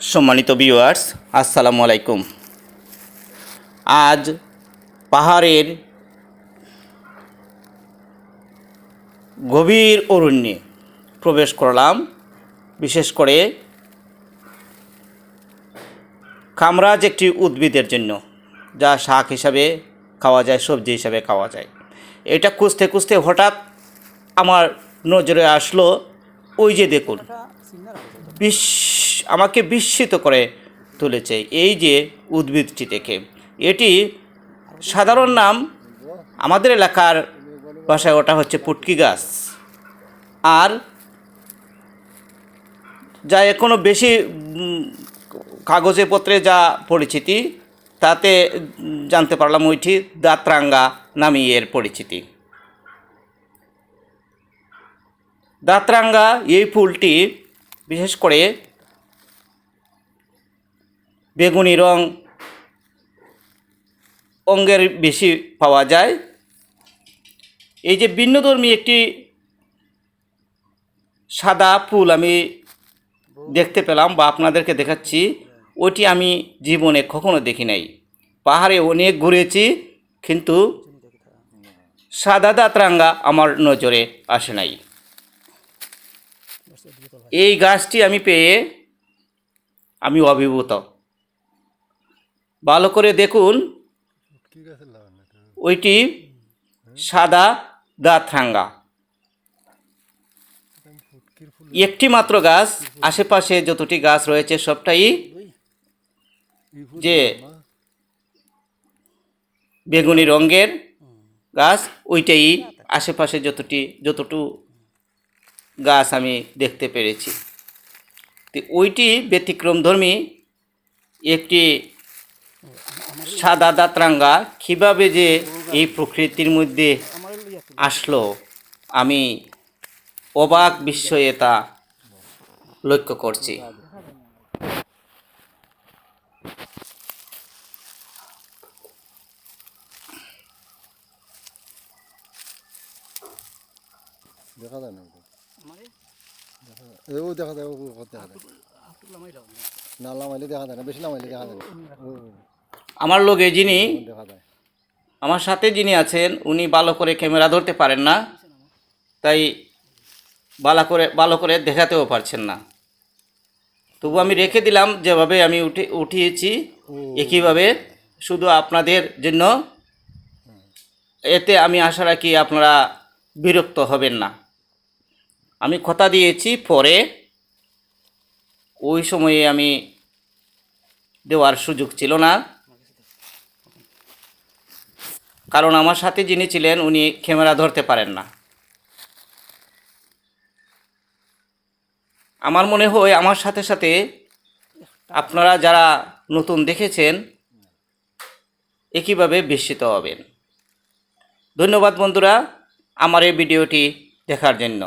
সম্মানিত ভিউয়ার্স আসসালামু আলাইকুম। আজ পাহাড়ের গভীর অরণ্যে প্রবেশ করলাম, বিশেষ করে কামরাজ একটি উদ্ভিদের জন্য, যা শাক হিসাবে খাওয়া যায়, সবজি হিসাবে খাওয়া যায়। এটা খুঁজতে খুঁজতে হঠাৎ আমার নজরে আসলো, ওই যে দেখুন বিশ আমাকে বিস্মিত করে তুলেছে। এই যে উদ্ভিদটি দেখে। এটি সাধারণ নাম আমাদের এলাকার ভাষায় ওটা হচ্ছে পুটকি গাছ। আর যা এখনও বেশি কাগজে পত্রে যা পরিচিতি, তাতে জানতে পারলাম ওইটি দাঁতরাঙ্গা নামে এর পরিচিতি। দাঁতরাঙ্গা, এই ফুলটি বিশেষ করে বেগুনি রং অঙ্গের বেশি পাওয়া যায়। এই যে ভিন্নধর্মী একটি সাদা ফুল আমি দেখতে পেলাম বা আপনাদেরকে দেখাচ্ছি, ওটি আমি জীবনে কখনো দেখি নাই। পাহাড়ে অনেক ঘুরেছি, কিন্তু সাদা দাঁতরাঙ্গা আমার নজরে আসে নাই। এই গাছটি আমি পেয়ে আমি অভিভূত। ভালো করে দেখুন। ওইটি সাদা দাঁতরাঙ্গা একটি মাত্র গাছ আশেপাশে যতটি গাছ রয়েছে সবটাই যে বেগুনি রঙের গাছ ওইটাই আশেপাশে যতটি যতটু গাছ আমি দেখতে পেরেছি। তো ওইটি ব্যতিক্রমধর্মী একটি সাদা দাঁতরাঙ্গা কীভাবে যে এই প্রকৃতির মধ্যে আসলো আমি অবাক বিস্ময়ে তা লক্ষ্য করছি। দেখা যায় না। দেখা যায় ও ও দেখা যায়। না লামাইলে দেখা যায় না বেশি লামাইলে দেখা যায় না। আমার লোকে যিনি আমার সাথে যিনি আছেন উনি ভালো করে ক্যামেরা ধরতে পারেন না। তাই ভালো করে ভালো করে দেখাতেও পারছেন না। তবু আমি রেখে দিলাম যেভাবে আমি উঠে উঠিয়েছি একইভাবে শুধু আপনাদের জন্য। এতে আমি আশা রাখি আপনারা বিরক্ত হবেন না। আমি কথা দিয়েছি পরে ওই সময়ে আমি দেওয়ার সুযোগ ছিল না। কারণ আমার সাথে যিনি ছিলেন, উনি ক্যামেরা ধরতে পারেন না। আমার মনে হয়, আমার সাথে সাথে আপনারা যারা নতুন দেখেছেন, একইভাবে বিস্মিত হবেন। ধন্যবাদ বন্ধুরা, আমার এই ভিডিওটি দেখার জন্য।